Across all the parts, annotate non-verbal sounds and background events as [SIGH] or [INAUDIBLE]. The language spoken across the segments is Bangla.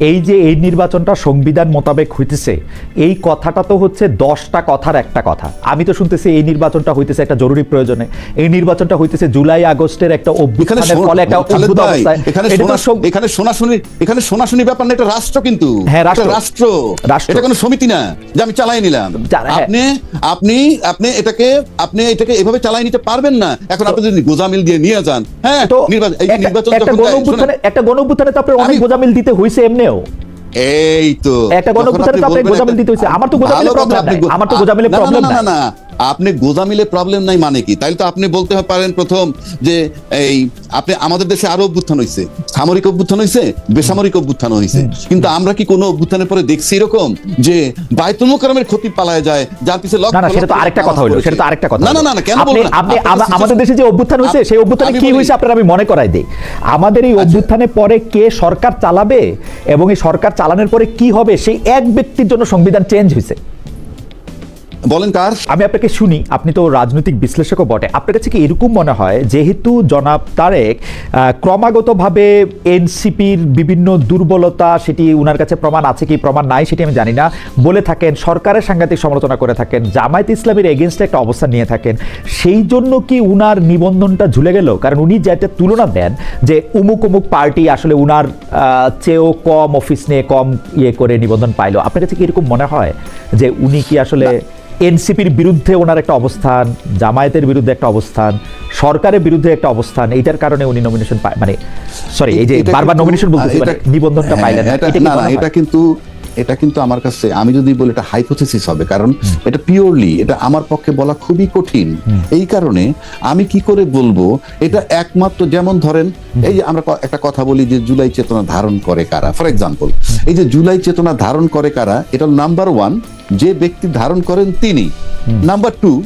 এই যে এই নির্বাচনটা সংবিধান মোতাবেক হইতেছে এই কথাটা তো হচ্ছে দশটা কথার একটা কথা। আমি তো শুনতেছি এই নির্বাচনটা হইতেছে একটা জরুরি প্রয়োজনে। এই নির্বাচনটা হইতেছে জুলাই আগস্টের একটা অভ্যুত্থানের ফলে একটা অদ্ভুত অবস্থায়। এখানে শোনাশুনি এখানে শোনাশুনি ব্যাপার না এটা রাষ্ট্র কিন্তু। হ্যাঁ, রাষ্ট্র। রাষ্ট্র। এটা কোনো সমিতি না যে আমি চালাই নিলাম। হ্যাঁ। আপনি আপনি আপনি এটাকে আপনি এটাকে এভাবে চালাই নিতে পারবেন না। এখন আপনি যদি গোজামিল দিয়ে নিয়ে যান হ্যাঁ তো নির্বাচন একটা- গণ অভ্যুত্থানে একটা গণ অভ্যুত্থানে তো আপনার অনেক গোজামিল দিতে হয়েছে এমনিও এই তো একটা গণ যখন আপনি গোজামিল দিতে হয়েছে। আমার তো গোজামিলে প্রবলেম। আমার তো গোজামিলে না, না, না, আপনি গোজামিলে প্রবলেম নাই মানে কি? তাইলে তো আপনি বলতে পারেন প্রথম যে এই আপনি আমাদের দেশে আরও অভ্যুত্থান হয়েছে সামরিক অভ্যুত্থান হয়েছে বেসামরিক অভ্যুত্থান হয়েছে কিন্তু আমরা কি কোনো অভ্যুত্থানের পরে দেখছি এরকম যে বায়তুল মোকারমের ক্ষতি পালায় যায় যার পিছনে লক্ষ না সেটা তো আরেকটা কথা হলো সেটা তো আরেকটা কথা না না না কেন আপনি বলব আপনি আমাদের দেশে যে অভ্যুত্থান হয়েছে সেই অভ্যুত্থানে কি হয়েছে আপনার আমি মনে করাই দেই। আমাদের এই অভ্যুত্থানের পরে কে সরকার চালাবে এবং এই সরকার চালানোর পরে কি হবে সেই এক ব্যক্তির জন্য সংবিধান চেঞ্জ হয়েছে বলেন কার? আমি আপনাকে শুনি আপনি তো রাজনৈতিক বিশ্লেষকও বটে। আপনার কাছে কি এরকম মনে হয় যেহেতু জনাব তারেক ক্রমাগতভাবে এনসিপির বিভিন্ন দুর্বলতা সেটি উনার কাছে প্রমাণ আছে কি প্রমাণ নাই সেটি আমি জানি না বলে থাকেন সরকারের সাংঘাতিক সমালোচনা করে থাকেন জামায়াত ইসলামের এগেনস্টে একটা অবস্থান নিয়ে থাকেন সেই জন্য কি উনার নিবন্ধনটা ঝুলে গেল? কারণ উনি যেটা তুলনা দেন যে উমুক উমুক পার্টি আসলে উনার চেয়েও কম অফিস নিয়ে কম ইয়ে করে নিবন্ধন পাইলো আপনার কাছে কি এরকম মনে হয় যে উনি কি আসলে এনসিপির বিরুদ্ধে ওনার একটা অবস্থান জামায়াতের বিরুদ্ধে একটা অবস্থান সরকারের বিরুদ্ধে একটা অবস্থান এইটার কারণে উনি নমিনেশন পায় মানে সরি এই যে বারবার নমিনেশন বলতেছি মানে নিবন্ধনটা হ্যাঁ, পাইলেন না। না? এটা কিন্তু এটা কিন্তু আমার কাছে আমি যদি বলি এটা হাইপোথেসিস হবে কারণ এটা পিওরলি এটা আমার পক্ষে বলা খুবই কঠিন। এই কারণে আমি কি করে বলব এটা একমাত্র যেমন ধরেন এই যে আমরা একটা কথা বলি যে জুলাই চেতনা ধারণ করে কারা। ফর এক্সাম্পল এই যে জুলাই চেতনা ধারণ করে কারা এটা নাম্বার ওয়ান যে ব্যক্তি ধারণ করেন তিনি। নাম্বার টু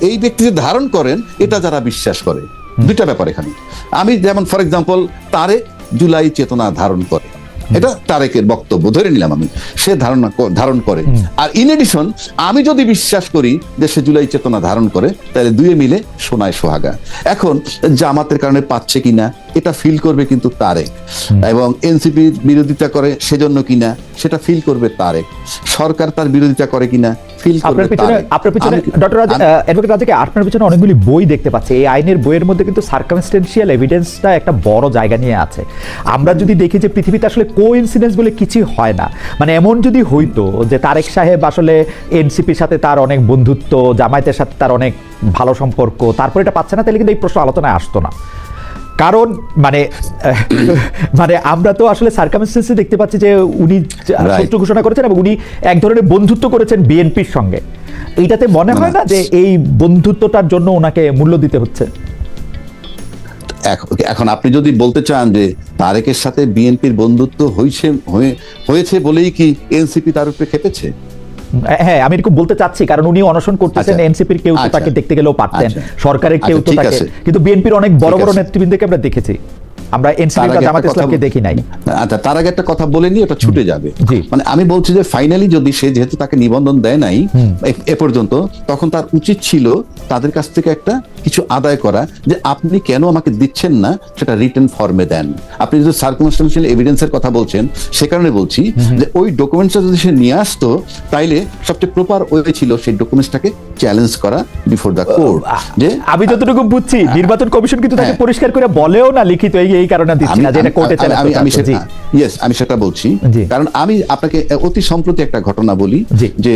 এই ব্যক্তি যে ধারণ করেন এটা যারা বিশ্বাস করে। দুইটা ব্যাপার এখানে। আমি যেমন ফর এক্সাম্পল তারে জুলাই চেতনা ধারণ করে। এটা তারেকের বক্তব্য ধরে নিলাম আমি। সে ধারণা ধারণ করে। আর ইন এডিশন আমি যদি বিশ্বাস করি যে সে জুলাই চেতনা ধারণ করে তাহলে দুয়ে মিলে সোনায় সোহাগা। এখন জামাতের কারণে পাচ্ছে কিনা এটা ফিল করবে কিন্তু তারেক। এবং এনসিপি বিরোধিতা করে সেজন্য কিনা সেটা ফিল করবে তারেক। সরকার তার বিরোধিতা করে কিনা ফিল করবে তারেক। আপনার পিছনে ডক্টর রাজ অ্যাডভোকেট রাজাকে আপনার পিছনে অনেকগুলি বই দেখতে পাচ্ছি। এই আইনের বইয়ের মধ্যে কিন্তু সার্কামস্টেন্সিয়াল এভিডেন্সটা একটা বড় জায়গা নিয়ে আছে। আমরা যদি দেখি যে পৃথিবীতে আসলে কো ইনসিডেন্স বলে কিছুই হয় না। মানে এমন যদি হইতো যে তারেক সাহেব আসলে এনসিপির সাথে তার অনেক বন্ধুত্ব জামায়াতের সাথে তার অনেক ভালো সম্পর্ক তারপরে এটা পাচ্ছে না তাহলে কিন্তু এই প্রশ্ন আলোচনায় আসতো না। কারণ মানে [LAUGHS] মানে আমরা তো আসলে সার্কামস্টেন্সে দেখতে পাচ্ছি যে উনি. শত্রু ঘোষণা করেছেন এবং উনি এক ধরনের বন্ধুত্ব করেছেন বিএনপির সঙ্গে। এইটাতে মনে হয় না যে এই বন্ধুত্বটার জন্য ওনাকে মূল্য দিতে হচ্ছে? এখ- এখন আপনি যদি বলতে চান যে তারেকের সাথে বিএনপির বন্ধুত্ব হয়েছে হয়ে- হয়েছে বলেই কি এনসিপি তার উপরে খেপেছে? হ্যাঁ আমি এরকম বলতে চাচ্ছি কারণ উনি অনশন করতেছেন আচ্ছা। এনসিপির কেউ তো আচ্ছা। তাকে দেখতে গেলেও পারতেন আচ্ছা। সরকারের কেউ তো তাকে কিন্তু বিএনপির অনেক বড় বড় নেতৃবৃন্দকে আমরা দেখেছি আমরা এনসিপি বা জামাত ইসলামকে দেখি নাই। আচ্ছা তার আগে একটা কথা বলে নি ওটা ছুটে যাবে। মানে আমি বলছি যে ফাইনালি যদি সে যেহেতু তাকে নিবন্ধন দেয় নাই এ- পর্যন্ত তখন তার উচিত ছিল তাদের কাছ থেকে একটা কিছু আদায় করা যে আপনি কেন আমাকে দিচ্ছেন না সেটা রিটেন ফর্মে দেন। আপনি যদি সার্কমস্টেন্সিয়াল এভিডেন্সের কথা বলছেন সে কারণে বলছি যে ওই ডকুমেন্টসটা যদি সে নিয়ে আসতো তাইলে সবচেয়ে প্রপার ওয়ে ছিল সেই ডকুমেন্টসটাকে চ্যালেঞ্জ করা বিফোর দ্য কোর্ট যে আমি যতটুকু বুঝছি নির্বাচন কমিশন কিন্তু তাকে হ্যাঁ। পরিষ্কার করে বলেও না লিখিত এই এই কারণে দিচ্ছি না যে এটা কোর্টে চ্যালেঞ্জ আমি- আমি সেটা ইয়েস আমি সেটা বলছি। কারণ আমি আপনাকে অতি সম্প্রতি একটা ঘটনা বলি যে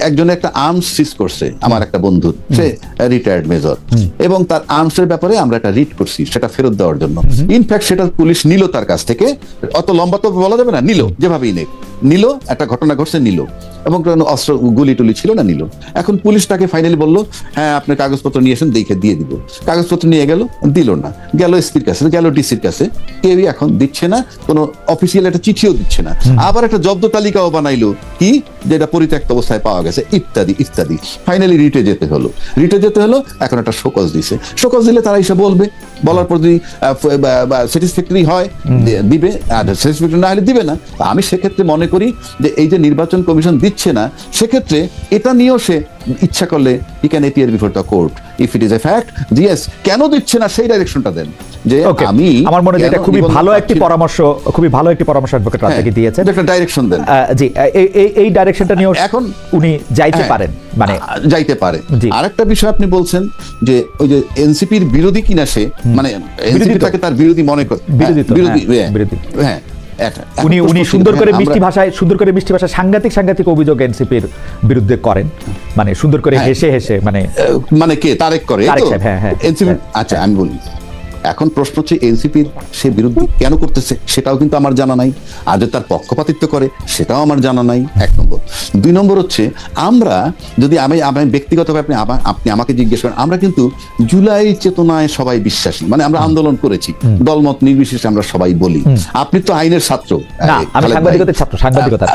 একজন একটা আর্মস সিজ করছে আমার একটা বন্ধু সে রিটায়ার্ড মেজর এবং তার আর্মস এর ব্যাপারে আমরা একটা রিট করছি সেটা ফেরত দেওয়ার জন্য। ইনফ্যাক্ট সেটা পুলিশ নিল তার কাছ থেকে অত লম্বা তো বলা যাবে না নিল যেভাবেই নেই নিল একটা ঘটনা ঘটছে নিল। এবং কোনো অস্ত্র গুলি টুলি ছিল না নিল। এখন পুলিশ তাকে ফাইনালি বলল হ্যাঁ আপনি কাগজপত্র নিয়ে এসেন দেখে দিয়ে দিব। কাগজপত্র নিয়ে গেল দিল না। গেল এসপির কাছে গেল ডিসির কাছে। কেউই এখন দিচ্ছে না কোনো অফিসিয়াল একটা চিঠিও দিচ্ছে না। আবার একটা জব্দ তালিকাও বানাইলো কি? যেটা পরিত্যক্ত অবস্থায় পাওয়া গেছে ইত্যাদি ইত্যাদি। ফাইনালি রিটে যেতে হলো। রিটে যেতে হলো এখন একটা শোকজ দিছে। শোকজ দিলে তারা এসে বলবে বলার পর যদি স্যাটিসফ্যাক্টরি হয় দিবে আর স্যাটিসফ্যাক্টরি না হলে দিবে না। আমি সেক্ষেত্রে মনে করি যে এই যে নির্বাচন কমিশন দিচ্ছে না সেক্ষেত্রে এটা নিয়েও সে ইচ্ছা করলে he can appear before the court if it is a fact yes কেন দিচ্ছে না সেই ডাইরেকশনটা দেন। যে আমি আমার মনে হয় এটা খুবই ভালো একটি পরামর্শ খুবই ভালো একটি পরামর্শ অ্যাডভোকেট রাজাকে দিয়েছেন। একটা ডাইরেকশন দেন। জি এই এই- ডাইরেকশনটা নিয়েও এখন উনি যাইতে হ্যাঁ, পারেন মানে যাইতে পারে। আরেকটা বিষয় আপনি বলছেন যে ওই যে এনসিপির বিরোধী কিনা সে মানে তার বিরোধী মনে করে বিরোধী বিরোধী হ্যাঁ, হ্যাঁ। হ্যাঁ উনি উনি সুন্দর করে হ্যাঁ, মিষ্টি ভাষায় সুন্দর করে মিষ্টি ভাষায় সাংঘাতিক সাংঘাতিক অভিযোগ এনসিপির বিরুদ্ধে করেন মানে সুন্দর করে হ্যাঁ। হেসে হেসে মানে মানে কে তারেক করে তারেক সাহেব, হ্যাঁ, হ্যাঁ। এনসিপি আচ্ছা আমি বলি এখন প্রশ্ন হচ্ছে এনসিপির সে বিরোধী কেন করতেছে সেটাও কিন্তু আমার জানা নাই। আর যে তার পক্ষপাতিত্ব করে সেটাও আমার জানা নাই। এক নম্বর। দুই নম্বর হচ্ছে আমরা যদি আমি আমি ব্যক্তিগতভাবে আপনি আপনি আমাকে জিজ্ঞেস করেন আমরা কিন্তু জুলাই চেতনায় সবাই বিশ্বাসী। মানে আমরা আন্দোলন করেছি। দলমত নির্বিশেষে আমরা সবাই বলি। আপনি তো আইনের ছাত্র। না। সাংবাদিকতার ছাত্র সাংবাদিকতা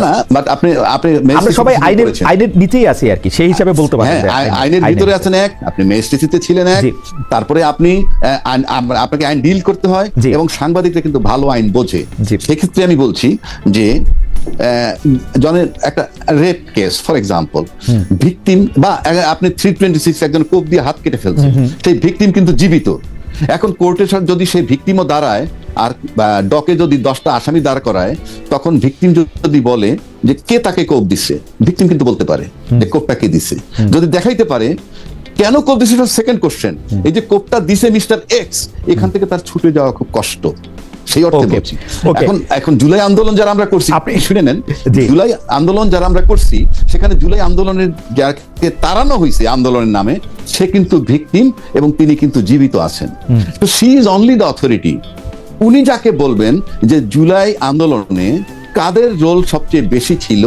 না না বাট আপনি আপনি আমরা সবাই আইনের আইনের নিচেই আছি আর কি সেই হিসাবে বলতে পারেন হ্যাঁ আইনের- ভিতরে আছেন এক আপনি ম্যাজিস্ট্রেসিতে ছিলেন এক। তারপরে আপনি আইন- আপনাকে আইন ডিল করতে হয় এবং সাংবাদিকরা কিন্তু ভালো আইন বোঝে। সেক্ষেত্রে আমি বলছি যে জনের একটা rape case for example victim বা আপনি থ্রি টোয়েন্টি সিক্স একজন কোপ দিয়ে হাত কেটে ফেলছে সেই ভিকটিম কিন্তু জীবিত। এখন কোর্টের সাথে যদি সেই ভিকটিমও দাঁড়ায় আর ডকে যদি দশটা আসামি দাঁড় করায় তখন ভিকটিম যদি বলে যে কে তাকে কোপ দিচ্ছে ভিকটিম কিন্তু বলতে পারে যে কোপটা কে দিছে? যদি দেখাইতে পারে কেন কোপ দিছে সেকেন্ড কোশ্চেন এই যে কোপটা দিছে মিস্টার এক্স এখান থেকে তার ছুটে যাওয়া খুব কষ্ট। সেই অর্থে বলছি। এখন এখন জুলাই আন্দোলন যারা আমরা করছি আপনি- আপনি শুনে নেন জুলাই আন্দোলন যারা আমরা করছি সেখানে জুলাই আন্দোলনের যাকে তাড়ানো হয়েছে আন্দোলনের নামে সে কিন্তু ভিকটিম এবং তিনি কিন্তু জীবিত আছেন। তো she is only the authority উনি যাকে বলবেন যে জুলাই আন্দোলনে কাদের রোল সবচেয়ে বেশি ছিল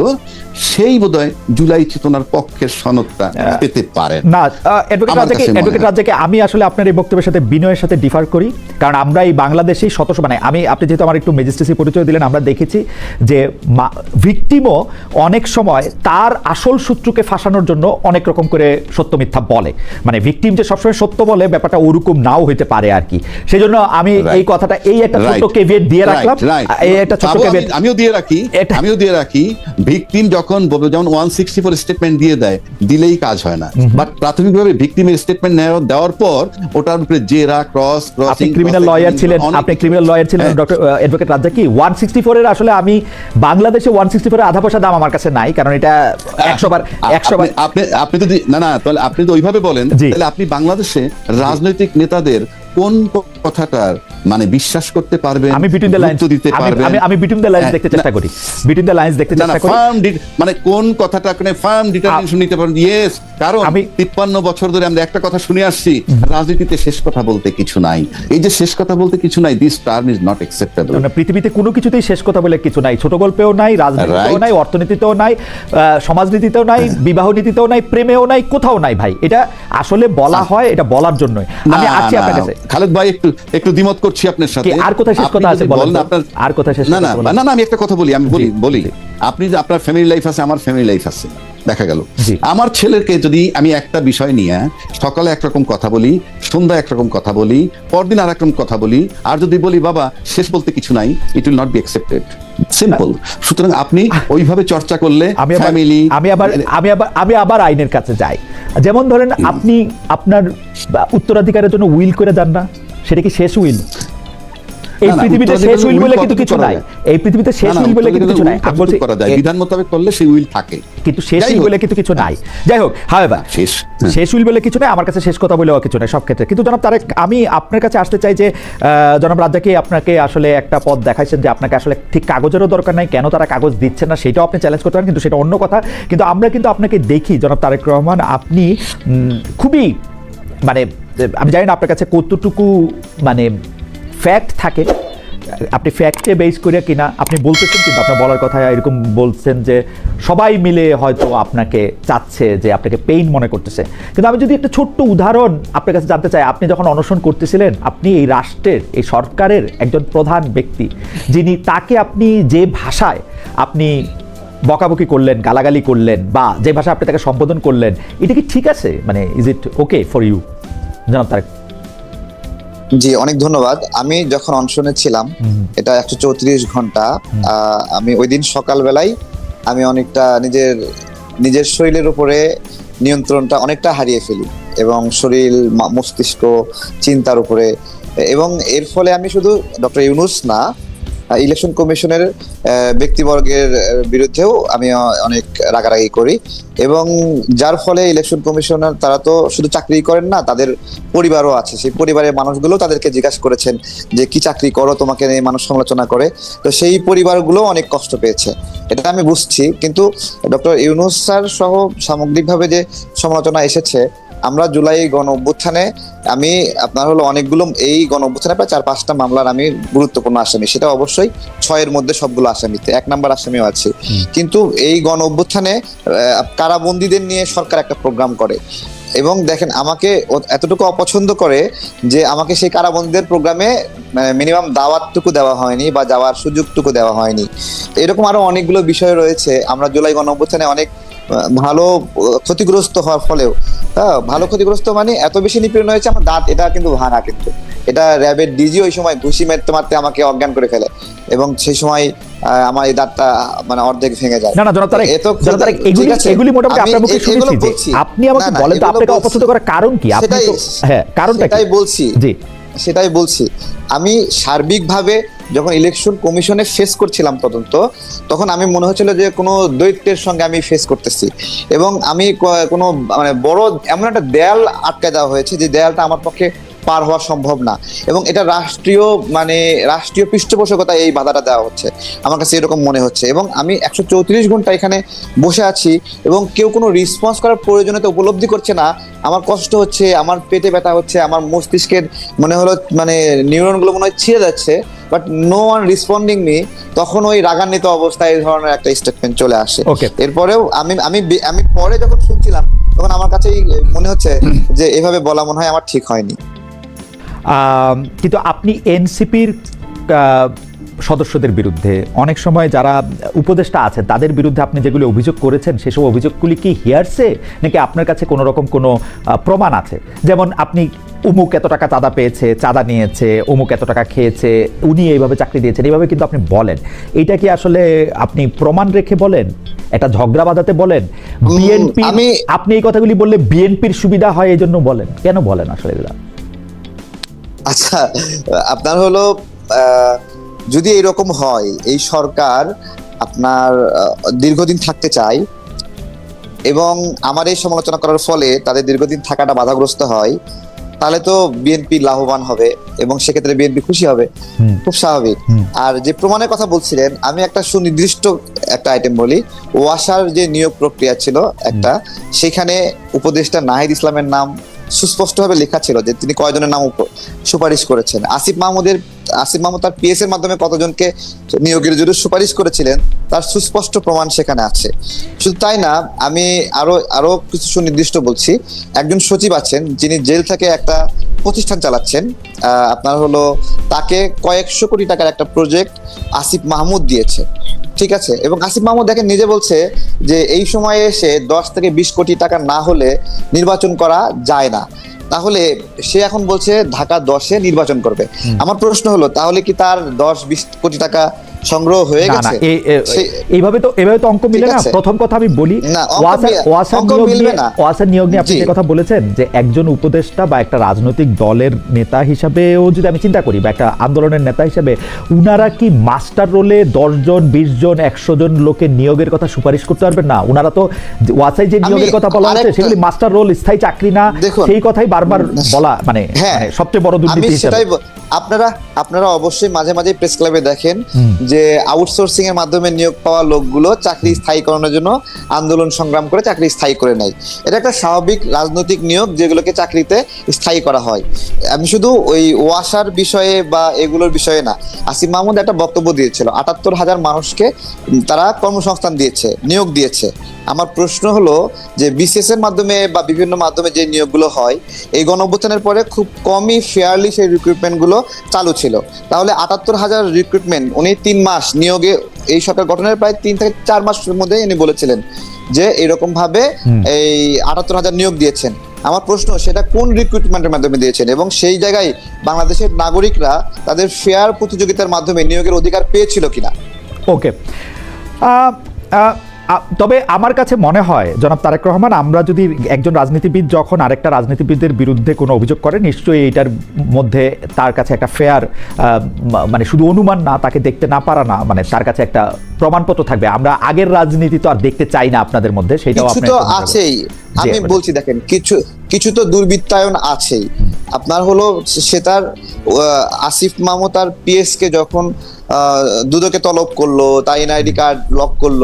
সেই বোধহয় জুলাই চেতনার পক্ষের সনদটা পেতে পারেন। না অ্যাডভোকেট। রাজাকে আমি আসলে আপনার এই বক্তব্যের সাথে বিনয়ের সাথে ডিফার করি কারণ আমরা এই বাংলাদেশেই শত মানে আমি আপনি যেহেতু আমার একটু মেজিস্ট্রেসি পরিচয় দিলেন আমরা দেখেছি যে ভিকটিমও অনেক সময় তার আসল শত্রুকে ফাঁসানোর জন্য অনেক রকম করে সত্য মিথ্যা বলে। মানে ভিকটিম যে সবসময় সত্য বলে ব্যাপারটা ওরকম নাও হইতে পারে আর কি। সেই জন্য আমি এই কথাটা এই একটা ছোট্ট. কেভিয়েট দিয়ে রাখলাম। এই একটা ছোট্ট কেভিয়েট আমিও দিয়ে রাখি আমিও দিয়ে রাখি ভিকটিম যখন যেমন ওয়ান সিক্সটি ফোর স্টেটমেন্ট দিয়ে দেয় দিলেই কাজ হয় না বাট প্রাথমিকভাবে ভিকটিমের স্টেটমেন্ট দেওয়ার পর ওটার উপরে জেরা ক্রস আপনি ক্রিমিনাল লয়ার ছিলেন আপনি ক্রিমিনাল লয়ার ছিলেন। ডক্টর অ্যাডভোকেট রাজ্জাক কি ওয়ান সিক্সটি ফোরের আসলে আমি বাংলাদেশে ওয়ান সিক্সটি ফোরের আধা পয়সা দাম আমার কাছে নাই কারণ এটা একশো বার একশো বার আপনি আপনি যদি না না তাহলে আপনি তো ওইভাবে বলেন। তাহলে আপনি বাংলাদেশে রাজনৈতিক নেতাদের কোন কথাটার মানে বিশ্বাস করতে পারবেন আমি বিটুইন দ্য লাইন্স দিতে পারবেন। আমি আমি বিটুইন দ্য লাইন্স হ্যাঁ, দেখতে চেষ্টা করি। বিটুইন দ্য লাইন্স দেখতে চেষ্টা করি। ফার্ম মানে কোন কথাটা মানে ফার্ম ডিটারমিনেশন নিতে পারেন? ইয়েস কারণ আমি আমি- তিপ্পান্ন বছর ধরে আমরা একটা কথা শুনে আসছি রাজনীতিতে শেষ কথা বলতে কিছু নাই। এই যে শেষ কথা বলতে কিছু নাই this term is not acceptable মানে পৃথিবীতে কোনো কিছুতেই শেষ কথা বলে কিছু নাই। ছোট গল্পেও নাই রাজনীতিতেও নাই অর্থনীতিতেও নাই আহ, সমাজনীতিতেও নাই বিবাহ নীতিতেও নাই প্রেমেও নাই কোথাও নাই ভাই। এটা আসলে বলা হয় এটা বলার জন্যই। আমি আছি আপনার কাছে। খালেদ ভাই একটু একটু দ্বিমত করছি আপনার সাথে। আর কোথায় শেষ কথা আছে বলেন আপনার আর কোথায় শেষ না না না না আমি একটা কথা বলি আমি বলি বলি। আপনি যে আপনার ফ্যামিলি লাইফ আছে আমার ফ্যামিলি লাইফ আছে। দেখা গেল। আমার ছেলেকে যদি আমি একটা বিষয় নিয়ে সকালে একরকম কথা বলি সন্ধ্যা একরকম কথা বলি পরদিন আর একরকম কথা বলি আর যদি বলি বাবা শেষ বলতে কিছু নাই it will not be accepted simple সুতরাং আপনি ওইভাবে চর্চা করলে আমি ফ্যামিলি আমি আবার আমি আবার আমি আবার আইনের কাছে যাই। যেমন ধরেন আপনি আপনার উত্তরাধিকারের জন্য উইল করে যান না? সেটা কি শেষ উইল? এই পৃথিবীতে শেষ উইল বলে কিন্তু কিছু নাই। এই পৃথিবীতে শেষ উইল বলে কিন্তু কিছু নাই। আমি বলছি করা যায় বিধান মোতাবেক করলে সেই উইল থাকে। কিন্তু শেষ উইল বলে কিন্তু কিছু নাই। যাই হোক হাওয়েভার শেষ হ্যাঁ। শেষ উইল বলে কিছু নাই আমার কাছে শেষ কথা বলেও কিছু নাই সব ক্ষেত্রে। কিন্তু জনাব তারেক আমি আপনার কাছে আসতে চাই যে আহ, জনাব রাজ্জাকে আপনাকে আসলে একটা পথ দেখাইছেন যে আপনাকে আসলে ঠিক কাগজেরও দরকার নাই কেন তারা কাগজ দিচ্ছে না সেটাও আপনি চ্যালেঞ্জ করতে পারেন কিন্তু সেটা অন্য কথা। কিন্তু আমরা কিন্তু আপনাকে দেখি জনাব তারেক রহমান আপনি উম, খুবই মানে আমি জানি না আপনার কাছে কতটুকু মানে ফ্যাক্ট থাকে। আপনি ফ্যাক্টে বেস করে কিনা, আপনি বলতেছেন কিন্তু আপনার বলার কথা এরকম বলছেন যে, সবাই মিলে হয়তো আপনাকে চাচ্ছে যে, আপনাকে পেইন মনে করতেছে। কিন্তু আমি যদি একটা ছোট্ট উদাহরণ আপনার কাছে জানতে চাই, আপনি যখন অনশন করতেছিলেন, আপনি এই রাষ্ট্রের, এই সরকারের একজন প্রধান ব্যক্তি, যিনি তাকে আপনি যে ভাষায় আপনি বকাবকি করলেন, গালাগালি করলেন, বা যে ভাষা আপনি তাকে সম্বোধন করলেন, এটা কি ঠিক আছে? মানে is it okay for you জানাব তারেক। জি অনেক ধন্যবাদ। আমি যখন অনশনে ছিলাম এটা একশো চৌত্রিশ ঘণ্টা আমি ওই দিন সকালবেলায় আমি অনেকটা নিজের নিজের শরীরের উপরে নিয়ন্ত্রণটা অনেকটা হারিয়ে ফেলি এবং শরীর মস্তিষ্ক চিন্তার উপরে। এবং এর ফলে আমি শুধু ডক্টর ইউনুস না ইলেকশন কমিশনের ব্যক্তিবর্গের বিরুদ্ধেও আমি অনেক রাগারাগি করি। এবং যার ফলে ইলেকশন কমিশনার তারা তো শুধু চাকরি করেন না, তাদের পরিবারও আছে। সেই পরিবারের মানুষগুলো তাদেরকে জিজ্ঞাসা করেছেন যে, কি চাকরি করো? তোমাকে নিয়ে মানুষ সমালোচনা করে। তো সেই পরিবারগুলো অনেক কষ্ট পেয়েছে। এটা আমি বুঝছি। কিন্তু ডক্টর ইউনুস স্যার সহ সামগ্রিকভাবে যে সমালোচনা এসেছে আমরা জুলাই গণ অভ্যুত্থানে আমি আপনার হলো অনেকগুলো এই গণ অভ্যুত্থানে প্রায় চার পাঁচটা মামলার আমি গুরুত্বপূর্ণ আসামি। সেটা অবশ্যই ছয়ের মধ্যে সবগুলো আসামিতে এক নাম্বার আসামিও আছে। কিন্তু এই গণ অভ্যুত্থানে কারাবন্দীদের নিয়ে সরকার একটা প্রোগ্রাম করে। এবং দেখেন আমাকে এতটুকু অপছন্দ করে যে আমাকে সেই কারাবন্দীদের প্রোগ্রামে মিনিমাম দাওয়াতটুকু দেওয়া হয়নি বা যাওয়ার সুযোগটুকু দেওয়া হয়নি। এরকম আরও অনেকগুলো বিষয় রয়েছে। আমরা জুলাই গণ অভ্যুত্থানে অনেক ভালো ক্ষতিগ্রস্ত হওয়ার ফলেও। হ্যাঁ ভালো ক্ষতিগ্রস্ত মানে এত বেশি নিপীড়ন হয়েছে আমার দাঁত এটা কিন্তু ভাঙা কিন্তু। এটা র্যাবের ডিজি ওই সময় ঘুষি মারতে মারতে আমাকে অজ্ঞান করে ফেলে। এবং সেই সময় আমার এই দাঁতটা মানে অর্ধেক ভেঙে যায়। না না জনাব তারেক জনাব তারেক এগুলি এগুলি মোটামুটি আপনার মুখে শুনেছি আপনি আমাকে বলেন তো আপনাকে অপছন্দ করার কারণ কি? আপনি হ্যাঁ কারণটা সেটাই বলছি। জি। সেটাই বলছি। আমি সার্বিকভাবে যখন ইলেকশন কমিশনে ফেস করছিলাম তদন্ত, তখন আমি মনে হচ্ছিল যে কোনো দৈত্যের সঙ্গে আমি ফেস করতেছি। এবং আমি কোনো মানে বড় এমন একটা দেয়াল আটকে দেওয়া হয়েছে যে দেয়ালটা আমার পক্ষে পার হওয়া সম্ভব না। এবং এটা রাষ্ট্রীয় মানে রাষ্ট্রীয় পৃষ্ঠপোষকতায় এই বাধাটা দেওয়া হচ্ছে। আমার কাছে এরকম মনে হচ্ছে। এবং আমি একশো চৌত্রিশ ঘণ্টা এখানে বসে আছি এবং কেউ কোনো রেসপন্স করার প্রয়োজনীয়তা উপলব্ধি করছে না। আমার কষ্ট হচ্ছে, আমার পেটে ব্যথা হচ্ছে, আমার মস্তিষ্কের মনে হলো মানে নিউরনগুলো মনে হয় ছিঁড়ে যাচ্ছে। But no one responding me তখন ওই রাগান্বিত অবস্থায় এই ধরনের একটা স্টেটমেন্ট চলে আসে. এরপরেও আমি আমি আমি পরে যখন শুনছিলাম তখন আমার কাছেই মনে হচ্ছে যে এভাবে বলা মনে হয় আমার ঠিক হয়নি। কিন্তু আপনি এনসিপির সদস্যদের বিরুদ্ধে অনেক সময় যারা উপদেষ্টা আছেন তাদের বিরুদ্ধে আপনি যেগুলি অভিযোগ করেছেন সেসব অভিযোগগুলি কি হিয়ারসে নাকি আপনার কাছে কোনো রকম কোনো প্রমাণ আছে? যেমন আপনি উমুক এত টাকা চাঁদা পেয়েছে চাঁদা নিয়েছে অমুক এত টাকা খেয়েছে উনি এইভাবে চাকরি দিয়েছেন এইভাবে কিন্তু আপনি বলেন। এটা কি আসলে আপনি প্রমাণ রেখে বলেন? একটা ঝগড়া বাঁধাতে বলেন? বিএনপি আমি- আপনি এই কথাগুলি বললে বিএনপির সুবিধা হয় এই জন্য বলেন। কেন বলেন আসলে এগুলা? আচ্ছা আপনার হলো আহ, যদি এরকম হয় এই সরকার আপনার দীর্ঘদিন থাকতে চায় এবং আমার এই সমালোচনা করার ফলে তাদের দীর্ঘদিন থাকাটা বাধাগ্রস্ত হয় তাহলে তো বিএনপি লাভবান হবে এবং সেক্ষেত্রে বিএনপি খুশি হবে। খুব স্বাভাবিক। আর যে প্রমাণের কথা বলছিলেন আমি একটা সুনির্দিষ্ট একটা আইটেম বলি। ওয়াসার যে নিয়োগ প্রক্রিয়া ছিল একটা সেখানে উপদেষ্টা নাহিদ ইসলামের নাম সুস্পষ্টভাবে লেখা ছিল যে তিনি কয়জনের নাম সুপারিশ করেছেন। আসিফ মাহমুদের আসিফ মাহমুদ তার পিএস এর মাধ্যমে কতজনকে নিয়োগের জন্য সুপারিশ করেছিলেন, তার সুস্পষ্ট প্রমাণ সেখানে আছে। শুধু তাই না, আমি আরও আরও কিছু সুনির্দিষ্ট বলছি। একজন সচিব আছেন, যিনি জেল থেকে একটা প্রতিষ্ঠান চালাচ্ছেন। আপনার হলো, তাকে কয়েকশো কোটি টাকার একটা প্রজেক্ট আসিফ মাহমুদ দিয়েছে। ঠিক আছে? এবং আসিফ মাহমুদ দেখেন, নিজে বলছে যে এই সময়ে এসে দশ থেকে বিশ কোটি টাকা না হলে নির্বাচন করা যায় না। তাহলে সে এখন বলছে ঢাকা দশে নির্বাচন করবে। আমার প্রশ্ন হলো তাহলে কি তার দশ বিশ কোটি টাকা সংগ্রহ হয়ে গেছে? এইভাবে তো এভাবে তো অঙ্ক মিলে না? প্রথম কথা আমি বলি অঙ্ক নিয়োগ নিয়ে আপনি কথা বলেছেন যে একজন উপদেষ্টা বা একটা রাজনৈতিক দলের নেতা হিসাবেও যদি আমি চিন্তা করি বা একটা আন্দোলনের নেতা হিসাবে উনারা কি মাস্টার রোলে দশজন বিশ জন একশো জন লোকের নিয়োগের কথা সুপারিশ করতে পারবেন? না উনারা তো যে ওয়াসায় যে নিয়োগের কথা বলা হচ্ছে সেগুলি মাস্টার রোল স্থায়ী চাকরি না সেই কথাই বারবার বলা মানে হ্যাঁ। মানে সবচেয়ে বড় দুর্নীতি হিসাবে। সেটাই আপনারা আপনারা অবশ্যই মাঝে মাঝে প্রেস ক্লাবে দেখেন যে আউটসোর্সিং এর মাধ্যমে নিয়োগ পাওয়া লোকগুলো চাকরি স্থায়ীকরণের জন্য আন্দোলন সংগ্রাম করে চাকরি স্থায়ী করে নেয়। এটা একটা স্বাভাবিক রাজনৈতিক নিয়োগ যেগুলোকে চাকরিতে স্থায়ী করা হয়। আমি শুধু ওই ওয়াসার বিষয়ে বা এগুলোর বিষয়ে না আসিফ মাহমুদ একটা বক্তব্য দিয়েছিল আটাত্তর হাজার মানুষকে তারা কর্মসংস্থান দিয়েছে নিয়োগ দিয়েছে। আমার প্রশ্ন হলো যে বিসিএস এর মাধ্যমে বা বিভিন্ন মাধ্যমে যে নিয়োগগুলো হয় এই গণঅভ্যুত্থানের পরে খুব কমই ফেয়ারলি সেই রিক্রুটমেন্টগুলো চালু ছিল। তাহলে আটাত্তর হাজার রিক্রুটমেন্ট উনি তিন মাস নিয়োগে এই সরকার গঠনের প্রায় তিন থেকে চার মাসের মধ্যে ইনি বলেছিলেন যে এরকম ভাবে এই আটাত্তর হাজার নিয়োগ দিয়েছেন। আমার প্রশ্ন সেটা কোন রিক্রুটমেন্টের মাধ্যমে দিয়েছেন? এবং সেই জায়গায় বাংলাদেশের নাগরিকরা তাদের ফেয়ার প্রতিযোগিতার মাধ্যমে নিয়োগের অধিকার পেয়েছিল কিনা? ওকে তবে আমার কাছে মনে হয় জনাব তারেক রহমান আমরা যদি একজন রাজনীতিবিদ যখন আরেকটা রাজনীতিবিদের বিরুদ্ধে কোনো অভিযোগ করে নিশ্চয়ই এইটার মধ্যে তার কাছে একটা ফেয়ার মানে শুধু অনুমান না তাকে দেখতে না পারা না মানে তার কাছে একটা প্রমাণপত্র থাকবে। আমরা আগের রাজনীতি তো আর দেখতে চাই না আপনাদের মধ্যে সেটাও তো আছেই। আমি বলছি দেখেন কিছু কিছু তো দুর্বৃত্তায়ন আছেই। আপনার হলো সে তার আসিফ মামু তার পিএস কে যখন দুদকে তলব করল তার এনআইডি কার্ড লক করল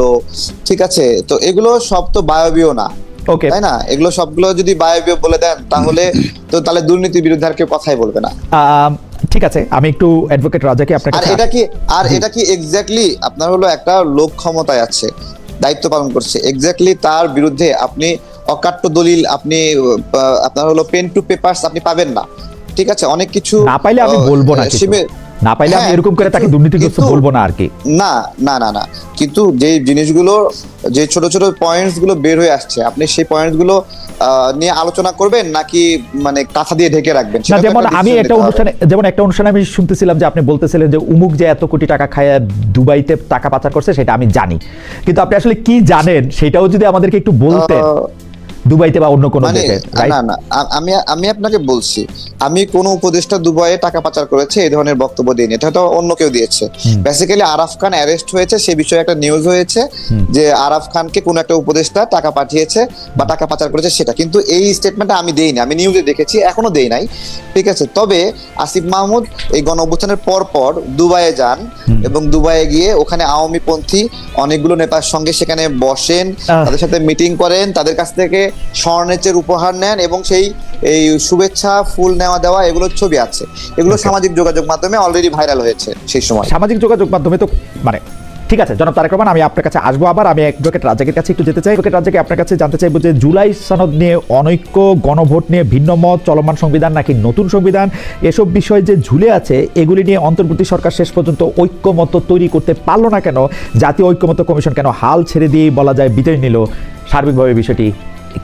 ঠিক আছে? তো এগুলো সব তো বায়বীয় না ওকে তাই না? এগুলো সবগুলো যদি বায়বীয় বলে দেন তাহলে তো তাহলে দুর্নীতির বিরুদ্ধে আর কেউ কথাই বলবে না। ঠিক আছে আমি একটু অ্যাডভোকেট রাজাকে আপনার আর এটা কি আর এটা কি এক্স্যাক্টলি আপনার হলো একটা লোক ক্ষমতায় আছে দায়িত্ব পালন করছে। এক্স্যাক্টলি তার বিরুদ্ধে আপনি অকাট্য দলিল আপনি আপনার হলো পেন টু পেপারস আপনি পাবেন না। ঠিক আছে? অনেক কিছু না পাইলে আমি বলব না না পাইলে আমি হ্যাঁ, এরকম করে তাকে দুর্নীতিগ্রস্ত বলব না আর কি। না না না না। কিন্তু যে জিনিসগুলো যে ছোট ছোট পয়েন্টসগুলো বের হয়ে আসছে আপনি সেই পয়েন্টসগুলো নিয়ে আলোচনা করবেন নাকি মানে কাঁথা দিয়ে ঢেকে রাখবেন? না যেমন আমি একটা অনুষ্ঠানে যেমন একটা অনুষ্ঠানে আমি শুনতেছিলাম যে আপনি বলতেছিলেন যে উমুক যে এত কোটি টাকা খায় দুবাইতে টাকা পাচার করছে সেটা আমি জানি। কিন্তু আপনি আসলে কি জানেন সেটাও যদি আমাদেরকে একটু বলতেন। দুবাইতে বা অন্য কোনো মানে দেশে না না আমি আমি আপনাকে বলছি আমি কোন উপদেষ্টা দুবাইয়ে টাকা পাচার করেছে এই ধরনের বক্তব্য দিইনি এটা তো অন্য কেউ দিয়েছে। বেসিক্যালি আরাফ খান অ্যারেস্ট হয়েছে সে বিষয়ে একটা নিউজ হয়েছে যে আরাফ খানকে কোন একটা উপদেষ্টা টাকা পাঠিয়েছে বা টাকা পাচার করেছে সেটা। কিন্তু এই স্টেটমেন্টটা আমি দেইনি আমি নিউজে দেখেছি এখনও দেই নাই। ঠিক আছে তবে আসিফ মাহমুদ এই গণ অভ্যুত্থানের পর পর দুবাইয়ে যান এবং দুবাইয়ে গিয়ে ওখানে আওয়ামী পন্থী অনেকগুলো নেতার সঙ্গে সেখানে বসেন তাদের সাথে মিটিং করেন তাদের কাছ থেকে স্বর্ণেচের উপহার নেন এবং সেই এই শুভেচ্ছা ফুল নেওয়া দেওয়া এগুলোর ছবি আছে। এগুলো সামাজিক যোগাযোগ মাধ্যমে অলরেডি ভাইরাল হয়েছে সেই সময়। সামাজিক যোগাযোগ মাধ্যমে তো মানে ঠিক আছে জনাব তারেক রহমান আমি আপনার কাছে আসব আবার। আমি এক অ্যাডভোকেট রাজাকের কাছে একটু যেতে চাই। অ্যাডভোকেট রাজাকে আপনার কাছে জানতে চাইব যে জুলাই সনদ নিয়ে অনৈক্য গণভোট নিয়ে ভিন্ন মত চলমান সংবিধান নাকি নতুন সংবিধান? এসব বিষয় যে ঝুলে আছে এগুলি নিয়ে অন্তর্বর্তী সরকার শেষ পর্যন্ত ঐক্যমত তৈরি করতে পারল না কেন? জাতীয় ঐক্যমত কমিশন কেন হাল ছেড়ে দিয়েই বলা যায় বিদায় নিল? সার্বিকভাবে বিষয়টি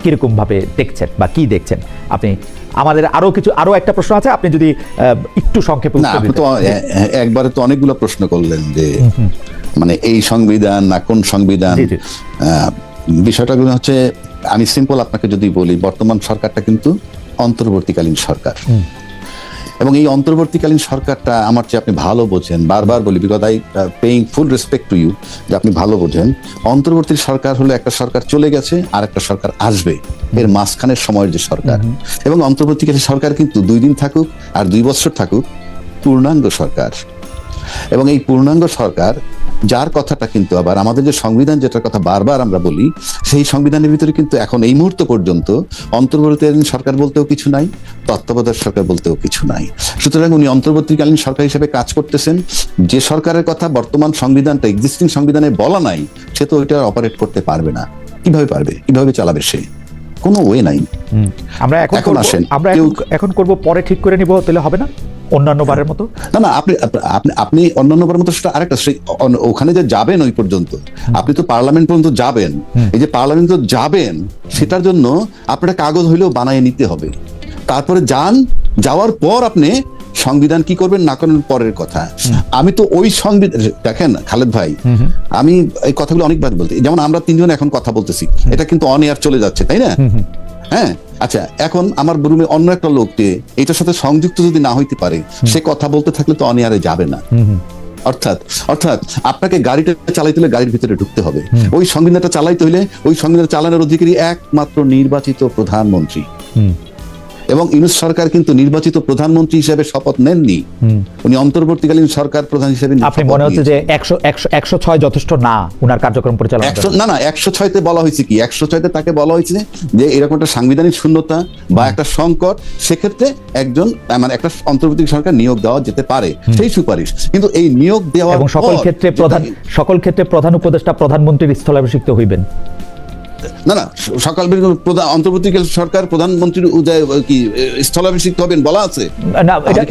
কীরকম ভাবে দেখছেন বা কি দেখছেন? আপনি আমাদের আরও কিছু আরও একটা প্রশ্ন আছে আপনি যদি একটু সংক্ষেপে একবারে তো অনেকগুলো প্রশ্ন করলেন যে মানে এই সংবিধান না কোন সংবিধান? বিষয়টা গুলো হচ্ছে আমি সিম্পল আপনাকে যদি বলি বর্তমান সরকারটা কিন্তু অন্তর্বর্তীকালীন সরকার। এবং এই অন্তর্বর্তীকালীন সরকারটা আমার চেয়ে আপনি ভালো বোঝেন। বারবার বলি because I paying full respect to you যে আপনি ভালো বোঝেন। অন্তর্বর্তী সরকার হলো একটা সরকার চলে গেছে আর একটা সরকার আসবে। এর মাঝখানের সময়ের যে সরকার। এবং অন্তর্বর্তীকালীন সরকার কিন্তু দুই দিন থাকুক আর দুই বছর থাকুক পূর্ণাঙ্গ সরকার। এবং এই পূর্ণাঙ্গ সরকার যার কথাটা কিন্তু আবার আমাদের যে সংবিধান যেটার কথা বারবার আমরা বলি সেই সংবিধানের ভিতরে কিন্তু এখন এই মুহূর্ত পর্যন্ত অন্তর্বর্তীকালীন সরকার বলতেও কিছু নাই তত্ত্বাবধায়ক সরকার বলতেও কিছু নাই। সুতরাং উনি অন্তর্বর্তীকালীন সরকার হিসেবে কাজ করতেছেন। যে সরকারের কথা বর্তমান সংবিধানটা এক্সিস্টিং সংবিধানে বলা নাই সে তো ওইটা অপারেট করতে পারবে না। কীভাবে পারবে? কীভাবে চালাবে সে? কোনো ওয়ে নাই। আমরা এখন আসেন। আমরা এখন করব পরে ঠিক করে নিব তাহলে হবে না? অন্যান্য বারের মতো? না না আপনি আপনি আপনি অন্যান্য মতো সেটা আরেকটা সেই ওখানে যে যাবেন ওই পর্যন্ত। আপনি তো পার্লামেন্ট পর্যন্ত যাবেন। এই যে পার্লামেন্ট তো যাবেন সেটার জন্য আপনার কাগজ হইলেও বানিয়ে নিতে হবে। তারপরে যান যাওয়ার পর আপনি সংবিধান কি করবেন না করেন পরের কথা। আমি তো ওই সংবিধান দেখেন খালেদ ভাই আমি এই কথাগুলো অনেকবার বলতে যেমন আমরা তিনজন এখন কথা বলতেছি এটা কিন্তু অন এয়ার চলে যাচ্ছে তাই না? হ্যাঁ? আচ্ছা এখন আমার রুমে অন্য একটা লোককে এটার সাথে সংযুক্ত যদি না হইতে পারে সে কথা বলতে থাকলে তো অনিয়ারে যাবে না। অর্থাৎ অর্থাৎ আপনাকে গাড়িটা চালাইতে হলে গাড়ির ভিতরে ঢুকতে হবে। ওই সংবিধানটা চালাইতে হলে ওই সংবিধান চালানোর অধিকারী একমাত্র নির্বাচিত প্রধানমন্ত্রী। এবং ইউনুস সরকার কিন্তু নির্বাচিত প্রধানমন্ত্রী হিসেবে শপথ নেননি। উনি অন্তর্বর্তীকালীন সরকার প্রধান হিসেবে আপনি মনে হচ্ছে যে একশো একশো একশো ছয় যথেষ্ট না উনার কার্যক্রম পরিচালনা না না একশো ছয়তে বলা হয়েছে কি? একশো ছয়তে তাকে বলা হয়েছে যে এরকম একটা সাংবিধানিক শূন্যতা বা একটা সংকট সেক্ষেত্রে একজন মানে একটা অন্তর্বর্তী সরকার নিয়োগ দেওয়া যেতে পারে। সেই সুপারিশ। কিন্তু এই নিয়োগ দেওয়া এবং সকল ক্ষেত্রে প্রধান সকল ক্ষেত্রে প্রধান উপদেষ্টা প্রধানমন্ত্রীর স্থলাভিষিক্ত হইবেন। না না সকাল প্রধান সরকার প্রধানমন্ত্রীর উদয় কি স্থলাভিষিক্ত হবেন বলা আছে? না এটা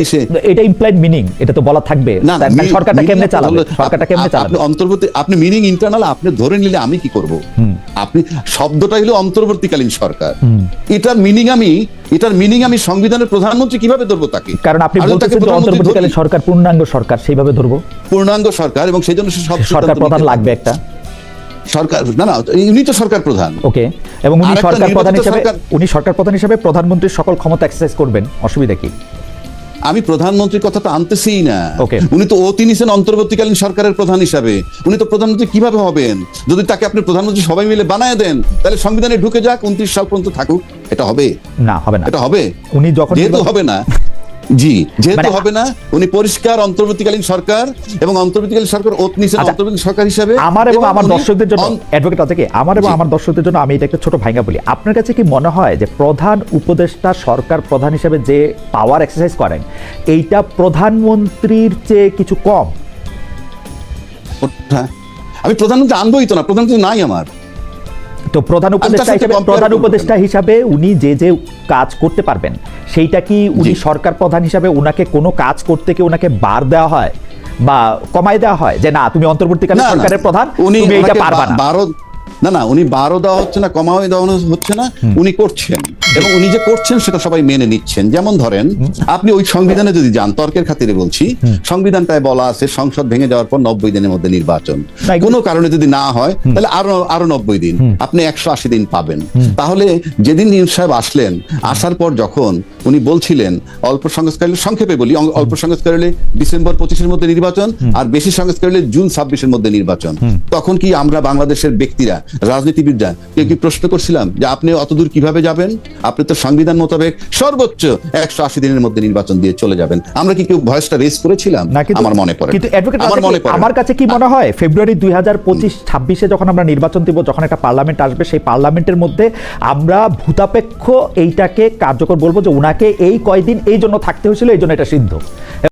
এটা ইমপ্লাইড মিনিং এটা তো বলা থাকবে। না সরকারটা কেমনে চালাবে? সরকারটা কেমনে চালাবে আপনি অন্তর্বর্তী আপনি মিনিং ইন্টারনাল আপনি ধরে নিলে আমি কি করব? আপনি শব্দটা হলো অন্তর্বর্তীকালীন সরকার। এটার মিনিং আমি এটার মিনিং আমি সংবিধানের প্রধানমন্ত্রী কীভাবে ধরবো তাকে? কারণ আপনি বলতেছেন যে অন্তর্বর্তীকালীন সরকার পূর্ণাঙ্গ সরকার সেইভাবে ধরবো? পূর্ণাঙ্গ সরকার এবং সেই জন্য সব সরকার প্রধান লাগবে একটা। সরকার না না উনি তো সরকার প্রধান। ওকে এবং উনি সরকার প্রধান হিসেবে উনি সরকার প্রধান হিসেবে প্রধানমন্ত্রীর সকল ক্ষমতা এক্সারসাইজ করবেন অসুবিধা কি? আমি প্রধানমন্ত্রীর কথা তো না। উনি তো অতি নিছেন অন্তর্বর্তীকালীন সরকারের প্রধান হিসাবে। উনি তো প্রধানমন্ত্রী কীভাবে হবেন? যদি তাকে আপনি প্রধানমন্ত্রী সবাই মিলে বানায় দেন তাহলে সংবিধানে ঢুকে যাক উনত্রিশ সাল পর্যন্ত থাকুক এটা হবে? না হবে না। এটা হবে? উনি যখন যেহেতু হবে না। জি যেহেতু মানে- হবে না উনি পরিষ্কার অন্তর্বর্তীকালীন সরকার এবং অন্তর্বর্তীকালীন সরকার ওত নিছেন আচ্ছা, অন্তর্বর্তী সরকার হিসাবে আমার এবং আমার দর্শকদের জন্য অ্যাডভোকেট আছে কি? আমার এবং আমার দর্শকদের জন্য আমি এটা একটা ছোট ভাঙ্গা বলি। আপনার কাছে কি মনে হয় যে প্রধান উপদেষ্টা সরকার প্রধান হিসেবে যে পাওয়ার এক্সারসাইজ করেন এইটা প্রধানমন্ত্রীর চেয়ে কিছু কম? হ্যাঁ। আমি প্রধানমন্ত্রী আনবই তো না প্রধানমন্ত্রী নাই আমার। তো প্রধান উপদেষ্টা সাথে হিসেবে প্রধান উপদেষ্টা হিসাবে উনি যে যে কাজ করতে পারবেন সেইটা কি উনি সরকার প্রধান হিসাবে উনাকে কোনো কাজ করতে কি ওনাকে বার দেওয়া হয় বা কমাই দেওয়া হয়? যে না তুমি অন্তর্বর্তীকালীন সরকারের প্রধান উনি তুমি এটা পারবা না। না না উনি বারো দেওয়া হচ্ছে না কমাও দেওয়া হচ্ছে না উনি করছেন। এবং উনি যে করছেন সেটা সবাই মেনে নিচ্ছেন। যেমন ধরেন আপনি ওই সংবিধানে যদি যান তর্কের খাতিরে বলছি সংবিধানটায় বলা আছে সংসদ ভেঙে যাওয়ার পর নব্বই দিনের মধ্যে নির্বাচন। কোনো কারণে যদি না হয় তাহলে আরও আরও নব্বই দিন। আপনি একশো আশি দিন পাবেন। তাহলে যেদিন নিউজ সাহেব আসলেন আসার পর যখন উনি বলছিলেন অল্প সংস্কার হলে সংক্ষেপে বলি অল্প সংস্কার হলে ডিসেম্বর পঁচিশের মধ্যে নির্বাচন আর বেশি সংস্কার হলে জুন ছাব্বিশের মধ্যে নির্বাচন। তখন কি আমরা বাংলাদেশের ব্যক্তিরা রাজনীতিবিদরা কেউ কি প্রশ্ন করছিলাম যে আপনি অতদূর কীভাবে যাবেন? আপনি তো সংবিধান মোতাবেক সর্বোচ্চ একশো আশি দিনের মধ্যে নির্বাচন দিয়ে চলে যাবেন। আমরা কি কেউ ভয়েসটা রেজ করেছিলাম? না কিন্তু আমার মনে পড়ে কিন্তু আমার মনে পড়ে আমার কাছে কি মনে হয়? ফেব্রুয়ারি দুই হাজার পঁচিশ ছাব্বিশে যখন আমরা নির্বাচন দিব যখন একটা পার্লামেন্ট আসবে সেই পার্লামেন্টের মধ্যে আমরা ভূতাপেক্ষ এইটাকে কার্যকর বলব যে ওনাকে এই কয়দিন এই জন্য থাকতে হয়েছিল এই জন্য এটা সিদ্ধ।